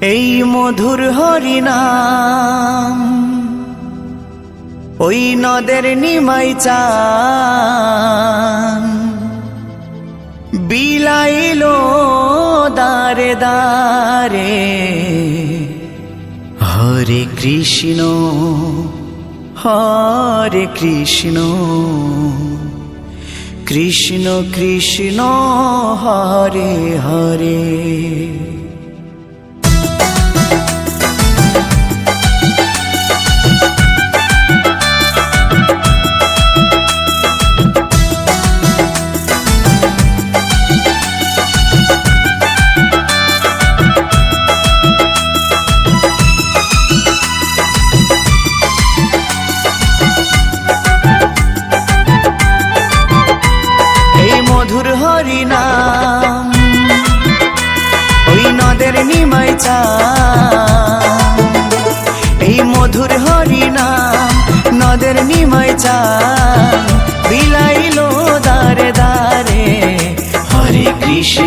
এই মধুর হরিনাম, ওই নদের নিমাই চান। বিলাইলো দারে দারে, হরে কৃষ্ণ হরে কৃষ্ণ। কৃষ্ণ কৃষ্ণ হরে হরে।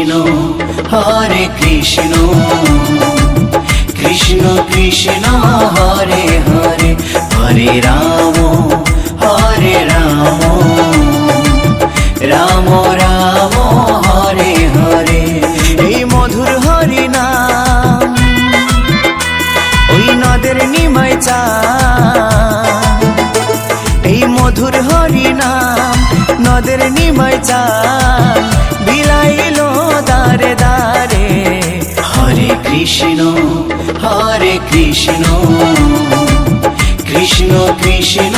কৃষ্ণ, হরে কৃষ্ণ। কৃষ্ণ কৃষ্ণ, হরে হরে হরে রাম হরে রাম। রাম রাম, হরে হরে, এই মধুর হরি নাম, ওই নদের নিমাই চান এই মধুর হরি নাম, নদের নিমাই বিলাইলো দারে দ্বারে হরে কৃষ্ণ হরে কৃষ্ণ। কৃষ্ণ কৃষ্ণ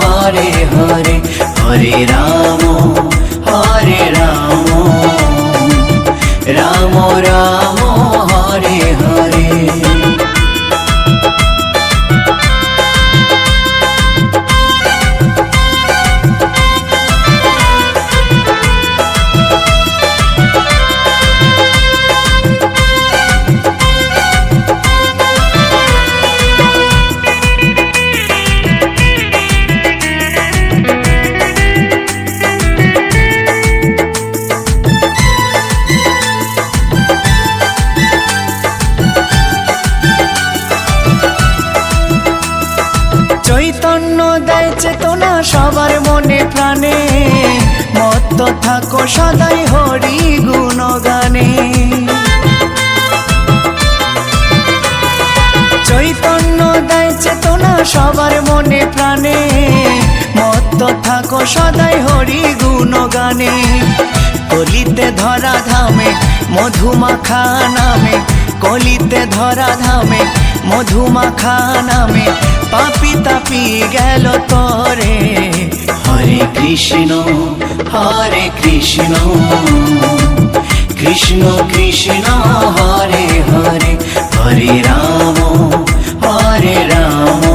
হরে হরে। হরে রাম চেতনা সবার মনে প্রাণে। মত্ত থাকো সদাই হরি গুণগানে। চৈতন্য দেয় চেতনা সবার মনে প্রাণে। মত্ত থাকো সদাই হরি গুণগানে। কলিতে ধরা ধামে মধুমাখা নামে, কলিতে ধরা ধামে, মধুমাখা নামে, পাপি তাপি গেল তরে। হরে কৃষ্ণ হরে কৃষ্ণ কৃষ্ণ কৃষ্ণ, হরে হরে হরে রাম হরে রাম।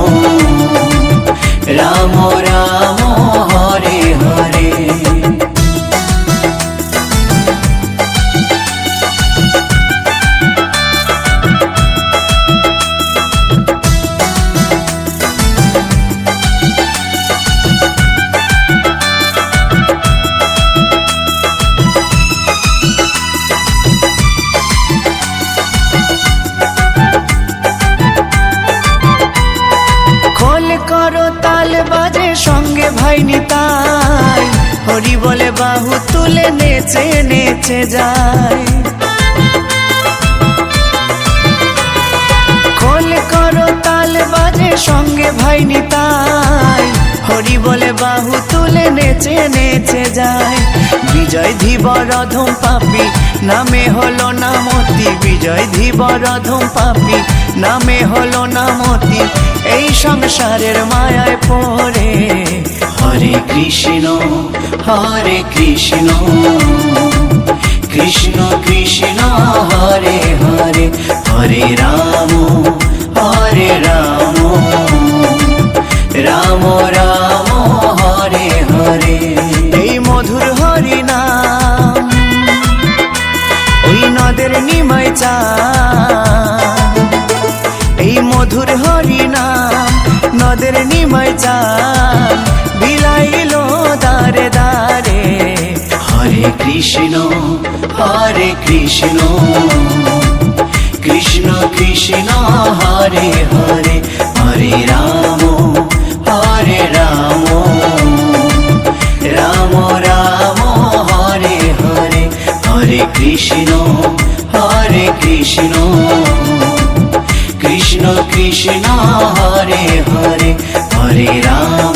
করো তাল বাজে, সঙ্গে ভাই নিতাই হরি বলে, বাহু তুলে নেচে নেচে যায় খোল করো তাল বাজে, সঙ্গে ভাই নিতাই হরি বলে বাহু তুলে নেচে নেচে যায়। বিজয় ধীবর অধম পাপি, নামে হলো নামতি। বিজয় ধীবর অধম পাপি, নামে হলো নামতি। এই সংসারের মায়ায় পড়ে। হরে কৃষ্ণ হরে কৃষ্ণ কৃষ্ণ কৃষ্ণ, হরে হরে হরে রাম। নিমাই চান এই মধুর হরি নাম নদের নিময় চান বিলাইল দারে দারে হরে কৃষ্ণ হরে কৃষ্ণ কৃষ্ণ কৃষ্ণ, হরে হরে हरे हरे हरे राम।